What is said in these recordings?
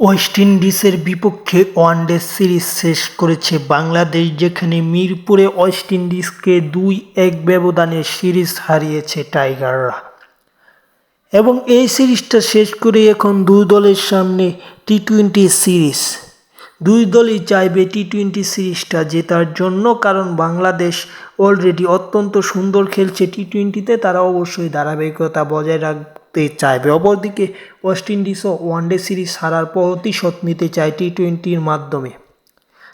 West ইন্ডিজের বিপক্ষে one day series শেষ করেছে বাংলাদেশ, যেখানে মিরপুরে ওয়েস্ট ইন্ডিজকে দুই এক ব্যবধানে সিরিজ হারিয়েছে টাইগাররা। এবং এই সিরিজটা শেষ করে এখন দুই দলের সামনে টি টোয়েন্টি সিরিজ। দুই দলই চাইবে টি টোয়েন্টি সিরিজটা জেতার জন্য, কারণ বাংলাদেশ অলরেডি অত্যন্ত সুন্দর খেলছে টি টোয়েন্টিতে তারা অবশ্যই ধারাবাহিকতা বজায় রাখতে চাইবে। অপরদিকে ওয়েস্ট ইন্ডিজও ওয়ানডে সিরিজ হারার প্রতিশোধ নিতে চায় টি টোয়েন্টির মাধ্যমে।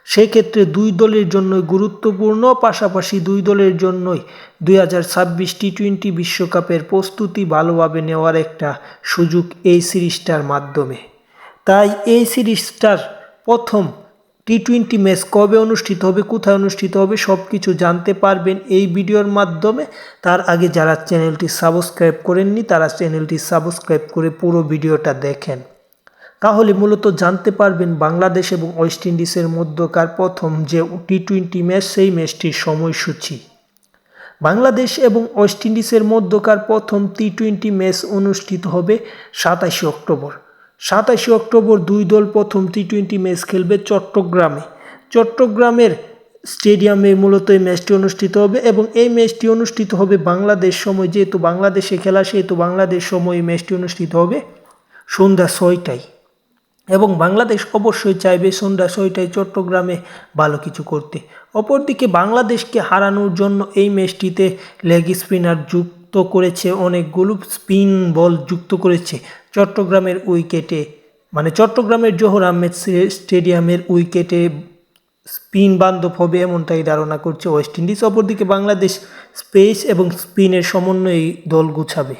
সেক্ষেত্রে দুই দলের জন্যই গুরুত্বপূর্ণ, পাশাপাশি দুই দলের জন্যই দুই হাজার ছাব্বিশ টি টোয়েন্টি বিশ্বকাপের প্রস্তুতি ভালোভাবে নেওয়ার একটা সুযোগ এই সিরিজটার মাধ্যমে। তাই এই সিরিজটার প্রথম টি টোয়েন্টি ম্যাচ কবে অনুষ্ঠিত হবে, কোথায় অনুষ্ঠিত হবে সব কিছু জানতে পারবেন এই ভিডিওর মাধ্যমে। তার আগে যারা চ্যানেলটি সাবস্ক্রাইব করেননি, তারা চ্যানেলটি সাবস্ক্রাইব করে পুরো ভিডিওটা দেখেন। তাহলে মূলত জানতে পারবেন বাংলাদেশ এবং ওয়েস্ট ইন্ডিজের মধ্যকার প্রথম যে টি টোয়েন্টি ম্যাচ, সেই ম্যাচটির সময়সূচি। বাংলাদেশ এবং ওয়েস্ট ইন্ডিজের মধ্যকার প্রথম টি টোয়েন্টি ম্যাচ অনুষ্ঠিত হবে সাতাশে অক্টোবর। সাতাশে অক্টোবর দুই দল প্রথম টি টোয়েন্টি ম্যাচ খেলবে চট্টগ্রামে। চট্টগ্রামের স্টেডিয়ামে মূলত এই ম্যাচটি অনুষ্ঠিত হবে এবং এই ম্যাচটি অনুষ্ঠিত হবে বাংলাদেশ সময়, যেহেতু বাংলাদেশে খেলা, সেহেতু বাংলাদেশ সময় এই ম্যাচটি অনুষ্ঠিত হবে সন্ধ্যা ছয়টায়। এবং বাংলাদেশ অবশ্যই চাইবে সন্ধ্যা ছয়টায় চট্টগ্রামে ভালো কিছু করতে। অপরদিকে বাংলাদেশকে হারানোর জন্য এই ম্যাচটিতে লেগ স্পিনার যুক্ত করেছে অনেকগুলো স্পিন বল যুক্ত করেছে চট্টগ্রামের উইকেটে মানে চট্টগ্রামের জোহর আহমেদ স্টেডিয়ামের উইকেটে স্পিন বান্ধব হবে এমনটাই ধারণা করছে ওয়েস্ট ইন্ডিজ। অপরদিকে বাংলাদেশ স্পেস এবং স্পিনের সমন্বয়ে দল গুছাবে।